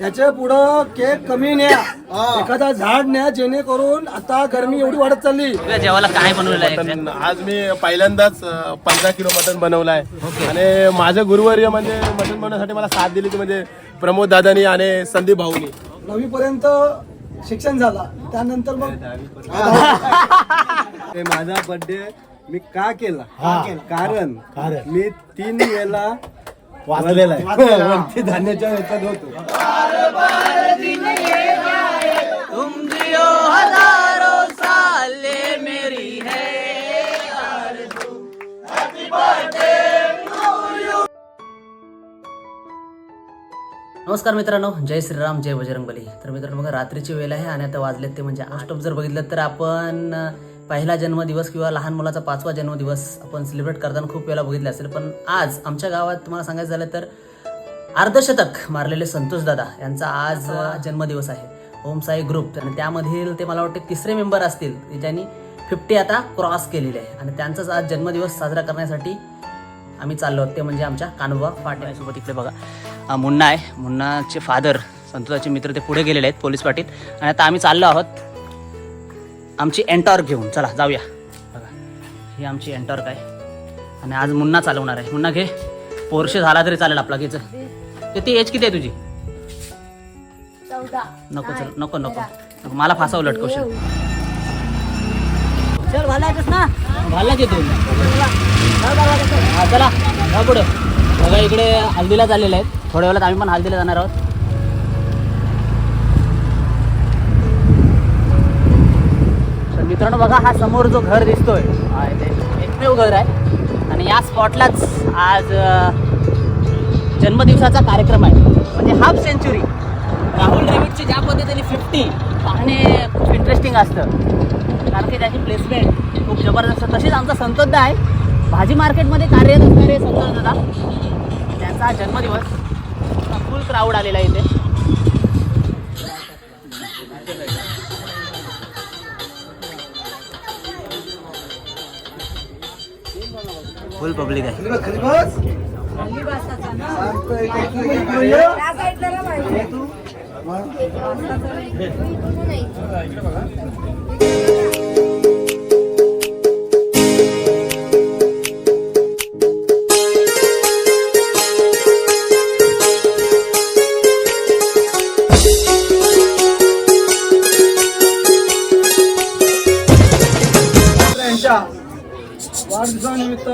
याच्या पुढं केक कमी न्या. एखादा झाड न्या जेणेकरून आता गरमी एवढी वाढत चालली. तुझ्या जेवायला काय बनवलं आहे मटण आज मी पहिल्यांदाच पंधरा किलो मटण बनवलाय. आणि माझं गुरुवर्य म्हणजे मटण बनवण्यासाठी मला साथ दिली ती म्हणजे प्रमोद दादानी आणि संदीप भाऊनी. नववी पर्यंत शिक्षण झाला. त्यानंतर मग ते माझा बर्थडे मी का केला? कारण. मी तीन वेळेला वाचलेला आहे. वरती धान्याच्या ह्याच्यात होतो. तुम जियो हजारों साले मेरी है नमस्कार मित्रांनो जय श्रीराम जय बजरंगबली. तर मित्रांनो बघा रात्रीची वेळ आहे आणि आता वाजलेत ते म्हणजे ऑफ जर बघितलं तर आपण पहिला जन्मदिवस किंवा लहान मुलाचा पाचवा जन्मदिवस आपण सेलिब्रेट करताना खूप वेळा बघितले असेल. पण आज आमच्या गावात तुम्हाला सांगायचं झालं तर अर्धशतक मारलेले संतोष दादा यांचा आज जन्मदिवस आहे. ओम साई ग्रुप आणि त्यामधील ते मला वाटते तिसरे मेंबर असतील ज्यांनी फिफ्टी आता क्रॉस केलेले आहे. आणि त्यांचाच आज जन्मदिवस साजरा करण्यासाठी आम्ही चाललो आहोत. ते म्हणजे आमच्या कानोबा फाट्यासोबत इकडे बघा. मुन्ना आहे. मुन्नाचे फादर संतोषाचे मित्र ते पुढे गेलेले आहेत पोलीस पाटील. आणि आता आम्ही चाललो आहोत. आमची एन्टॉर्क घेऊन. चला जाऊया. बघा ही आमची एन्टॉर्क आहे आणि आज मुन्ना चालवणार आहे. मुन्ना घे. पोर्शे झाला तरी चालेल आपला घ्यायचं किती एज किती आहे तुझी? नको चल. नको नको. नको. मला फासावं लटकवशील. चल ना? भाला घेतो हा चला. पुढे. बघा इकडे हल्दीला चाललेले आहेत. थोड्या वेळात आम्ही पण हल्दीला जाणार आहोत. तर मित्रांनो बघा हा समोर जो घर दिसतोय एकमेव घर आहे. आणि या स्पॉटलाच आज जन्मदिवसाचा कार्यक्रम आहे. म्हणजे हाफ सेंचुरी राहुल द्रविडची ज्या पद्धतीने फिफ्टी पाहणे खूप इंटरेस्टिंग असतं. कारण की त्याची प्लेसमेंट खूप जबरदस्त. तशीच आमचा संतोषदा आहे. भाजी मार्केटमध्ये कार्यरत असणारे संतोष दादा त्यांचा जन्मदिवस फुल क्राऊड आलेला आहे इथे. फुल पब्लिक आहे. वाढदिवसानिमित्त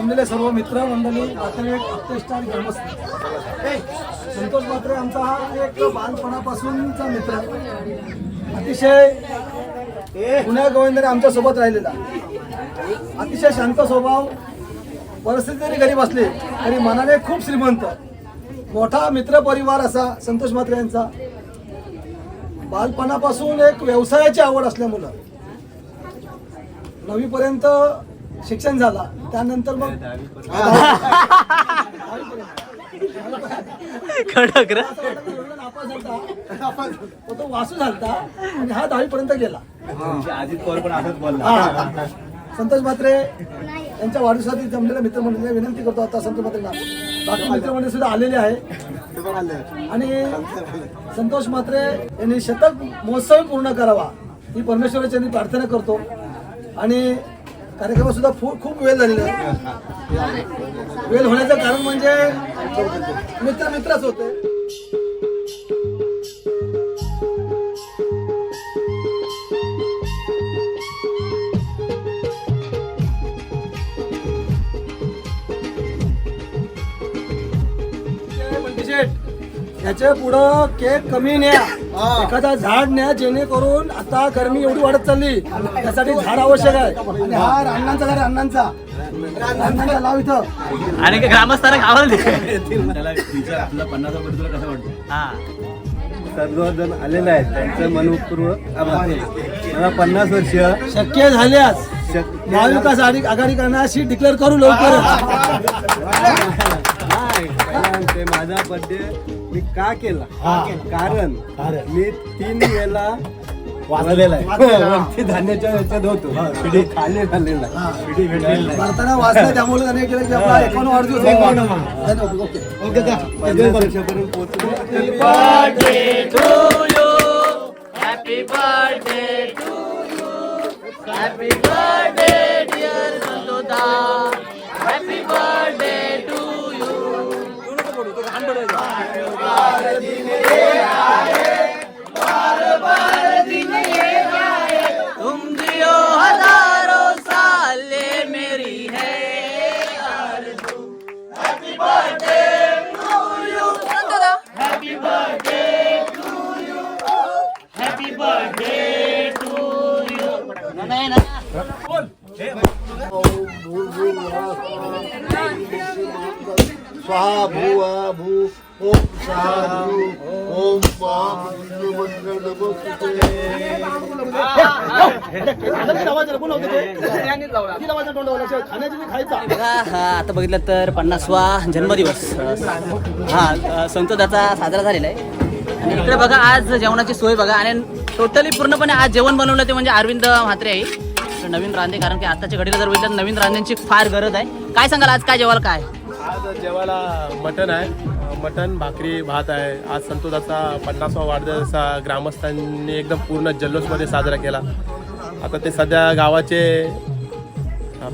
जमलेले सर्व मित्र मंडळी नातेवाईक अत्यष्ट ग्रामस्थ. संतोष मात्रे आमचा हा एक बालपणापासूनचा मित्र. अतिशय पुण्या गोविंदाने आमच्यासोबत राहिलेला. अतिशय शांत स्वभाव. परिस्थिती जरी गरीब असली तरी मनाने खूप श्रीमंत. मोठा मित्र परिवार असा संतोष मात्रे यांचा. बालपणापासून एक व्यवसायाची आवड असल्यामुळं नवीपर्यंत शिक्षण झाला. त्यानंतर मग रे. झालता. तो तो वासू झालता. आणि हा दहावी पर्यंत गेला अजित पवार पण असंच बोलला. संतोष मात्रे यांच्या वाढदिवसाठी जमलेल्या मित्रमंडळीला विनंती करतो आता संतोष मात्रेंना बाकी मित्रमंडळी सुद्धा आलेले आहे. आणि संतोष मात्रे यांनी शतक महोत्सव पूर्ण करावा. ही परमेश्वराची यांनी प्रार्थना करतो. आणि कार्यक्रमात सुद्धा खूप खूप वेळ झालेला आहे वेळ होण्याचं कारण म्हणजे मित्र मित्रच होते. याच्या पुढं केक कमी न्या. एखादा झाड न्या जेणेकरून आता गरमी एवढी वाढत चालली त्यासाठी झाड आवश्यक आहे. आणि हा अण्णांचा घर आहे, अण्णांचा अण्णांचा लाव इथं. आणि ग्रामस्थांना गावाला दे. त्याला विचार आपला पन्नासा बर्थडे तुला कसा वाटतो? हा. सर्वजण आलेले आहेत त्यांचं मनपूर्वक आभार मला पन्नास वर्ष शक्य झाल्यास शक्य महाविकास आघाडी करण्याची डिक्लेअर करू लवकर नाही, कारण ते माझा बर्थडे मी का केला? कारण मी तीन वेळेला वाचलेला आहे. वरती धान्याच्या ह्याच्यात होतो. पिढी खाली झालेला आहे. पिढी भेटलेली नाही. भारताने वाचलं त्यामुळे त्याने केलं की आपला एकावन्न वाढदिवस एकावन्न. धन्यवाद ओके. ओके का? पन्नास वर्षापर्यंत पोहोचलो. Happy birthday to you happy birthday स्वाहा भू ओम बघा हा आता बघितलं तर पन्नासवा जन्मदिवस. हा संतोदाचा साजरा झालेला आहे. आणि इकडे बघा आज जेवणाची सोय बघा. आणि टोटली पूर्णपणे आज जेवण बनवलं ते म्हणजे अरविंद म्हात्रे आहे. नवीन रांधे कारण की आताच्या घडीला जर बघितलं नवीन रांधेंची फार गरज आहे. काय सांगाल आज काय जेवायला काय? आज जेवायला मटन आहे. अं, मटन भाकरी भात आहे. आज संतोषाचा पन्नासवा वाढदिवसा ग्रामस्थांनी एकदम पूर्ण जल्लोषमध्ये साजरा केला. आता ते सध्या गावाचे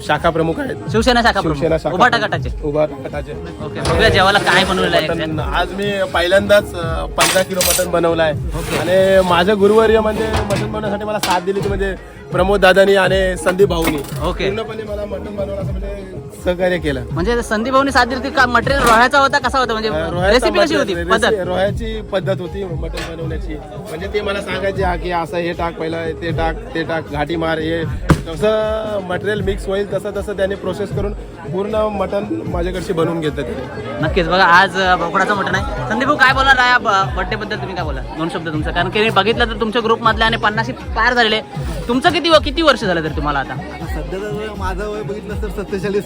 शाखा प्रमुख आहेत. शिवसेना शाखा शिवसेना प्रमुख शाखा उभाटा. गटाचे. उभाटा गटाचे. ओके बघूया जेवायला काय बनवलेलं आहे. मटण आज मी पहिल्यांदाच पंधरा किलो मटण बनवलं आहे. आणि माझे गुरुवर्य म्हणजे मटण बनवण्यासाठी मला साथ दिली ती म्हणजे प्रमोद दादानी आणि संदीप भाऊनी ओके. पूर्णपणे मला मटण बनवण्याचं म्हणजे सहकार्य केलं. म्हणजे संदीप भाऊनी साथ दिली होती का? मटेरियल रोह्याचा होता कसा होता? म्हणजे रोह्याचा रेसिपी कशी मटण- होती? रेसि- पद्धत. रोह्याची पद्धत होती मटण बनवण्याची. म्हणजे ते मला सांगायचे हा की असं हे टाक पहिलं ते टाक ते टाक घाटी मार हे कसं मटेरियल मिक्स होईल तसं तसं त्यांनी प्रोसेस करून पूर्ण मटण माझ्याकडची बनवून घेतात नक्कीच बघा आज बोकडाचं मटण आहे. संदीप भाऊ काय बोलणार आहे बर्थडे बद्दल तुम्ही काय बोला दोन शब्द तुमचं. कारण की मी बघितलं तर तुमच्या ग्रुप मधले आणि पन्नाशी पार झालेले. तुमचं किती किती वर्ष झालं तर तुम्हाला आता? माझं वय बघितलं तर सत्तेचाळीस.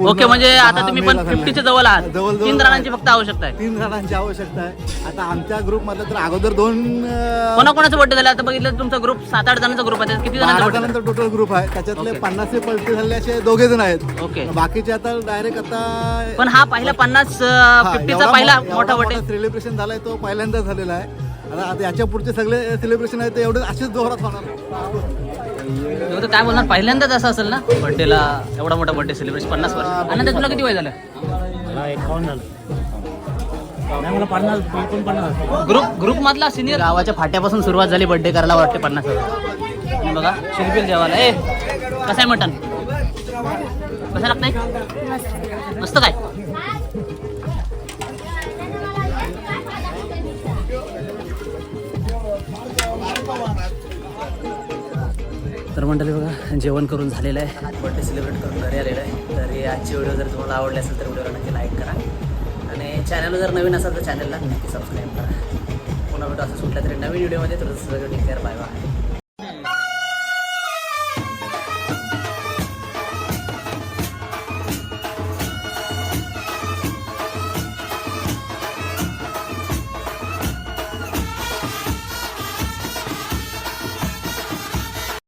ओके म्हणजे आता तुम्ही पण फिफ्टीच्या जवळ आहात. जवळ तीन जणांची फक्त आवश्यकता आहे. तीन जणांची आवश्यकता आहे. आता आमच्या ग्रुप मधलं तर अगोदर दोन कोणाकोणाचं बर्थडे झालं? आता बघितलं तर तुमचा ग्रुप सात आठ जणांचा ग्रुप आहे. त्यात किती जणांचा बारा birthday झाला? जणांचा टोटल ग्रुप आहे. त्याच्यातले ओके. पन्नास ते पलटी झाले असे दोघे जण आहेत. ओके बाकीचे आता डायरेक्ट आता पण हा पहिला पन्नास फिफ्टीचा पहिला मोठा बर्थडे सेलिब्रेशन झालाय तो पहिल्यांदा झालेला आहे. आता आता याच्या पुढचे सगळे सेलिब्रेशन आहे ते एवढे असेच जोरात होणार. तर काय बोलणार? पहिल्यांदाच असं असेल ना? बर्थडेला एवढा मोठा बर्थडे सेलिब्रेशन पन्नास वर्ष. आनंद तुला किती वय झालं? ग्रुप ग्रुप मधला सिनियर गावाच्या फाट्यापासून सुरुवात झाली बर्थडे करायला वाटते पन्नास हजार आणि बघा शिरपील जेवायला ए कसं आहे मटन कसं लागतंय? मस्त काय? तर मंडळी बघा जेवण करून झालेलं आहे. बर्थडे सेलिब्रेट करून घरी आलेलं आहे. तर हे आजची व्हिडिओ जर तुम्हाला आवडली असेल तर व्हिडिओला नक्की लाईक करा. आणि चॅनल जर नवीन असेल तर चॅनलला नक्की सबस्क्राईब करा. पुन्हा भेटू असं सुटलं तरी नवीन व्हिडिओमध्ये तर सगळं टेक केअर बाय बाय